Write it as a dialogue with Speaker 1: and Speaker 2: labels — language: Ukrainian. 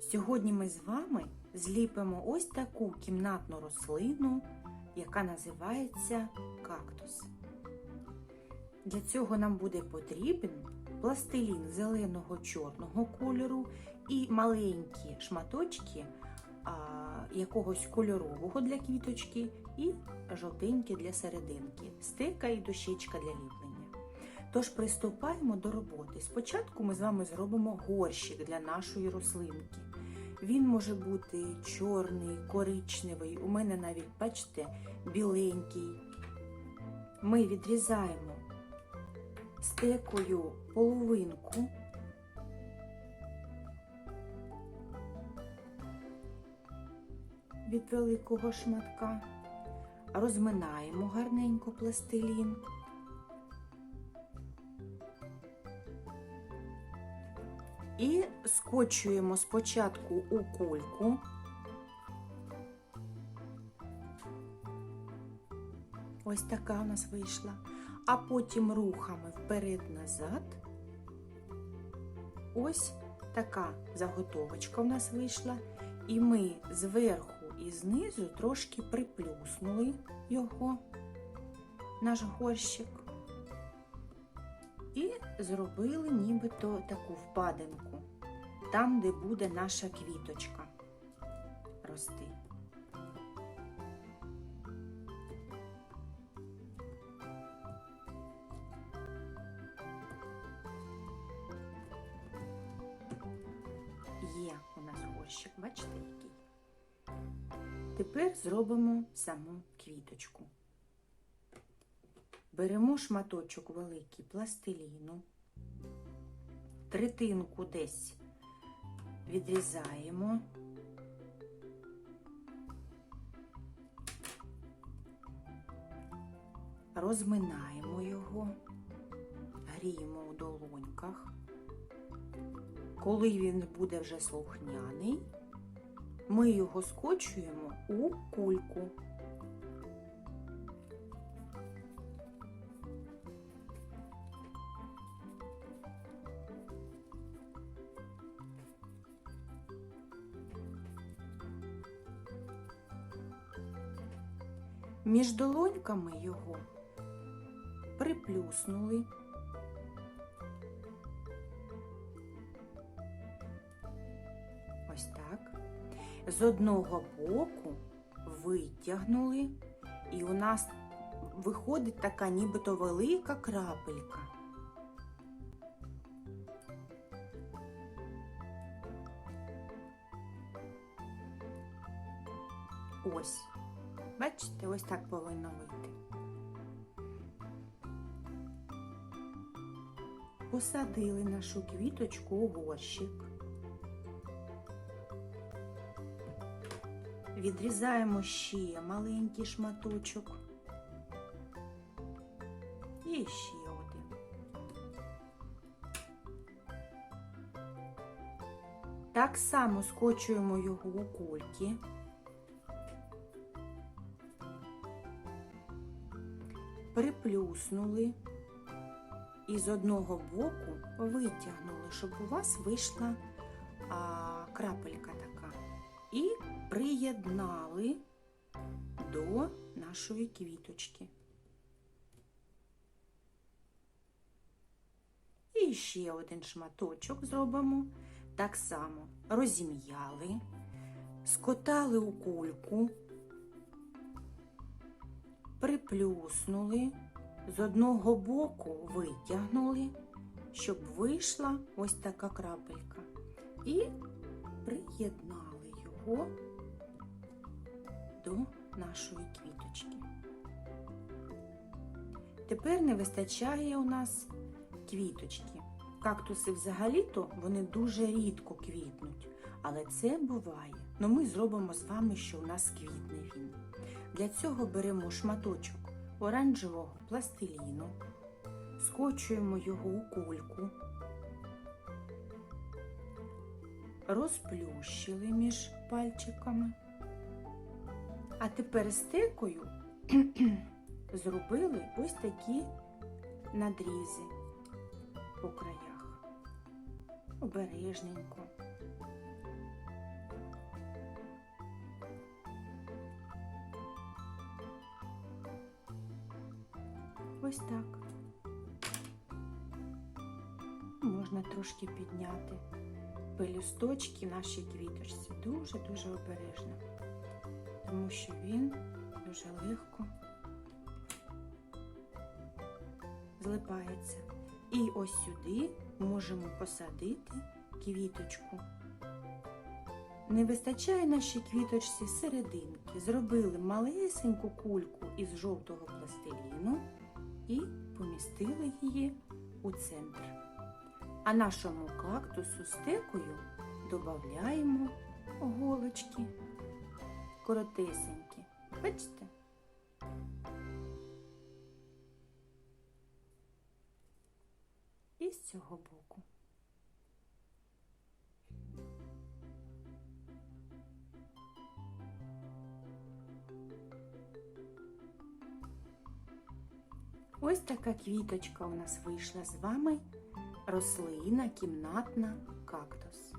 Speaker 1: Сьогодні ми з вами зліпимо ось таку кімнатну рослину, яка називається кактус. Для цього нам буде потрібен пластилін зеленого чорного кольору і маленькі шматочки а, якогось кольорового для квіточки і жовтенькі для серединки, стека і дощечка для ліплення. Тож приступаємо до роботи. Спочатку ми з вами зробимо горщик для нашої рослинки. Він може бути чорний, коричневий, у мене навіть, бачите, біленький. Ми відрізаємо стекою половинку. Від великого шматка, розминаємо гарненько пластилін. І скочуємо спочатку у кульку. Ось така у нас вийшла. А потім рухами вперед-назад. Ось така заготовочка у нас вийшла. І ми зверху і знизу трошки приплюснули його, наш горщик. І зробили нібито таку впадинку, там, де буде наша квіточка рости. Є у нас горщик, бачите який. Тепер зробимо саму квіточку. Беремо шматочок великий пластиліну, третинку десь відрізаємо. Розминаємо його, гріємо у долоньках. Коли він буде вже слухняний, ми його скочуємо у кульку. Між долоньками його приплюснули. Ось так. З одного боку витягнули, і у нас виходить така нібито велика крапелька. Ось. Бачите, ось так повинно вийти. Посадили нашу квіточку у горщик. Відрізаємо ще маленький шматочок. І ще один. Так само скочуємо його у кульки. Приплюснули і з одного боку витягнули, щоб у вас вийшла а, крапелька така. І приєднали до нашої квіточки. І ще один шматочок зробимо. Так само розім'яли, скотали у кульку приплюснули, з одного боку витягнули, щоб вийшла ось така крапелька. І приєднали його до нашої квіточки. Тепер не вистачає у нас квіточки. Кактуси взагалі-то вони дуже рідко квітнуть, але це буває. Ну ми зробимо з вами, що у нас квітне він. Для цього беремо шматочок оранжевого пластиліну, скочуємо його у кульку, розплющили між пальчиками, а тепер стекою зробили ось такі надрізи по краях. Обережненько. Ось так. Можна трошки підняти пелюсточки нашій квіточці дуже-дуже обережно, тому що він дуже легко злипається. І ось сюди можемо посадити квіточку. Не вистачає нашій квіточці серединки. Зробили малесеньку кульку із жовтого пластиліну і помістили її у центр. А нашому кактусу стекою додаємо голочки коротесенькі. Бачите? І з цього боку. Ось така квіточка у нас вийшла з вами. Рослина кімнатна кактус.